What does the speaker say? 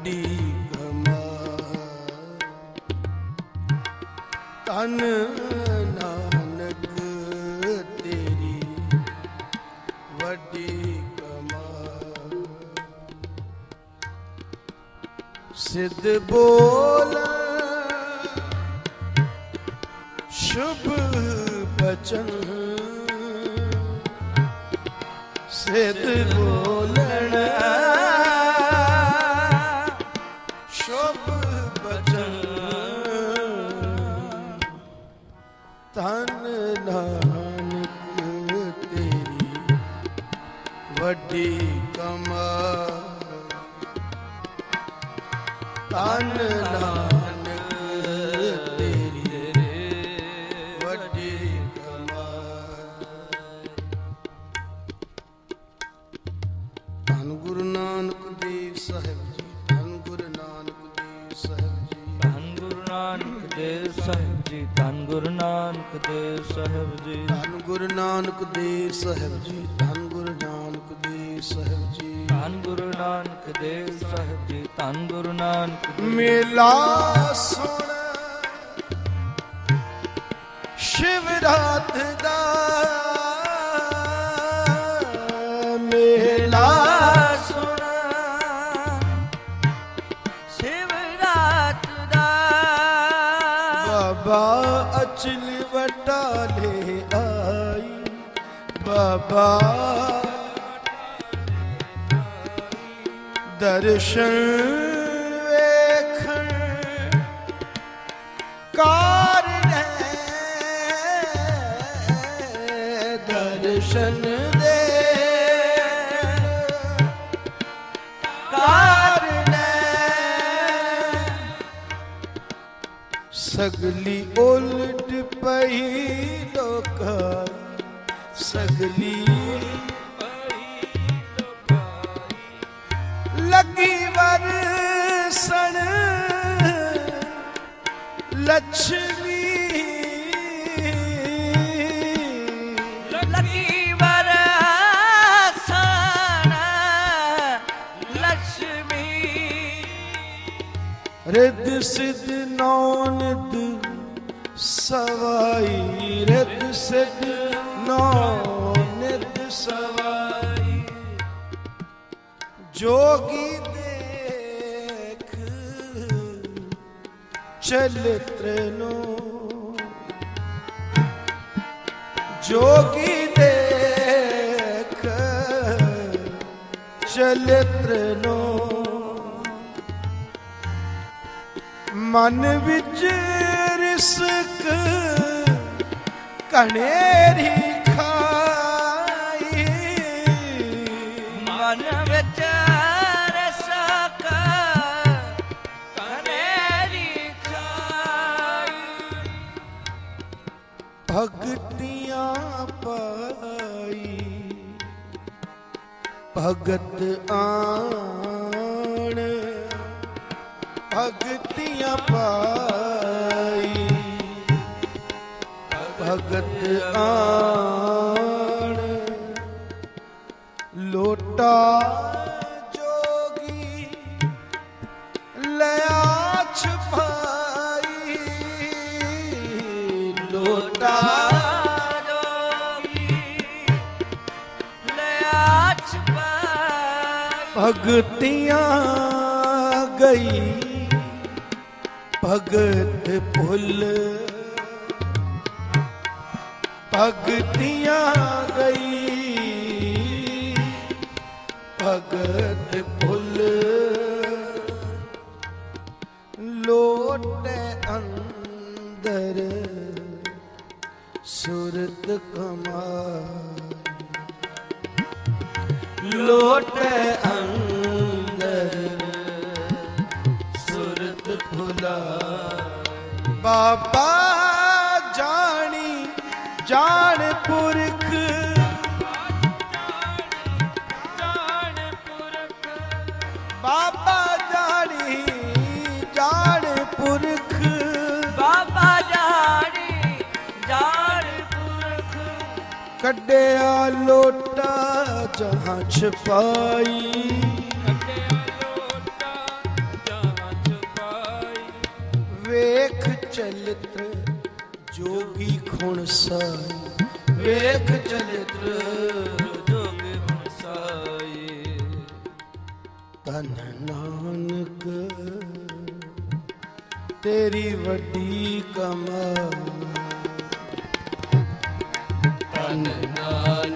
ਵੱਡੀ ਕਮਾਈ ਤਨ ਨਾਨਕ ਤੇਰੀ ਵੱਡੀ ਕਮਾਈ ਸਿੱਧ ਬੋਲ ਸ਼ੁਭ ਬਚਨ। ਸਿੱਧ ਬੋਲਣ ਤਨ ਨਾਨਕ ਤੇਰੀ ਵੱਡੀ ਕਮਾਈ ਤਨ ਨਾਨਕ ਤੇਰੀ ਵੱਡੀ ਕਮਾਈ ਧੰਨ ਗੁਰੂ ਨਾਨਕ ਦੇਵ ਸਾਹਿਬ ਜੀ, ਧੰਨ ਗੁਰੂ ਨਾਨਕ ਦੇਵ ਸਾਹਿਬ ਜੀ। ਧੰਨ ਗੁਰੂ ਨਾਨਕ ਦੇਵ ਸਾਹਿਬ ਧੰਨ ਗੁਰੂ ਨਾਨਕ ਦੇਵ ਸਾਹਿਬ ਜੀ। ਧੰਨ ਗੁਰੂ ਨਾਨਕ ਦੇਵ ਸਾਹਿਬ ਜੀ ਧੰਨ ਗੁਰੂ ਨਾਨਕ ਦੇਵ ਸਾਹਿਬ ਜੀ। ਧੰਨ ਗੁਰੂ ਨਾਨਕ ਦੇਵ ਸਾਹਿਬ ਜੀ ਧੰਨ ਗੁਰੂ ਨਾਨਕ ਮੇਲਾ ਸੁਣ ਸ਼ਿਵਰਾਤ ਦਾ ਬਾਬਾ ਅਚਲ ਵਟਾਲੇ ਆਈ ਬਾਬਾ ਦਰਸ਼ਨ ਵੇਖਣ ਕਾਰਣੈ ਦਰਸ਼ਨ ਦੇ ਕਾਰਣੈ ਸਗਲੀ ਉਲਟ ਪਈ ਲੋਕਾਂ ਸਗਲੀ ਲੱਗੀ ਵਰਸਣ ਲక్ష్ਮੀ ਰਿੱਧ ਸਿੱਧ ਨੌ ਨਿਧ ਸਵਾਈ ਰਿੱਧ ਸਿੱਧ ਨੌ ਨਿਧ ਸਵਾਈ ਜੋਗੀ ਦੇਖ ਚਲਿਤ੍ਰ ਨੂੰ ਜੋਗੀ ਦੇਖ ਚਲਿਤ੍ਰ ਨੂੰ ਮਨ ਵਿੱਚ ਰਿਸਕ ਕਣੇਰੀ ਖਾਈ ਮਨ ਵਿੱਚ ਰਸਕ ਕਨੇਰੀ ਖਾਈ ਭਗਤੀਆਂ ਪਾਈ ਭਗਤ ਆਣ। ਭਗਤ ਭਗਤੀਆਂ ਪਾਈ। ਭਗਤ ਆਣ। ਲੋਟਾ ਜੋਗੀ ਲਿਆ ਛਪਾਈ। ਲੋਟਾ ਜੋਗੀ ਲਿਆ ਛਪਾਈ। ਭਗਤੀਆਂ ਗਈ। ਭਗਤ ਭੁੱਲ। ਭਗਤੀਆਂ ਗਈ। ਭਗਤ ਭੁੱਲ। ਲੋਟ ਅੰਦਰ ਸੁਰਤ ਕਮਾਈ। ਲੋਟੇ ਅੰਦਰ ਬਾਬਾ ਜਾਣੀ ਜਾਣ ਪੁਰਖ। ਬਾਬਾ ਜਾਣੀ ਜਾਣ ਪੁਰਖ। ਬਾਬਾ ਜਾਣੀ ਜਾਣ ਪੁਰਖ। ਕੱਢਿਆ ਲੋਟਾ ਜਹਾਂ ਛਪਾਈ ਵੇਖ ਚਲਿਤ ਜੋਗੀ ਖੁਣ ਸਾਈ, ਵੇਖ ਚਲਿਤ ਜੋਗ ਮਸਾਈ ਤਨ ਨਾਨਕ, ਤੇਰੀ ਵੱਡੀ ਕਮਾਈ। ਤਨ ਨਾਨਕ।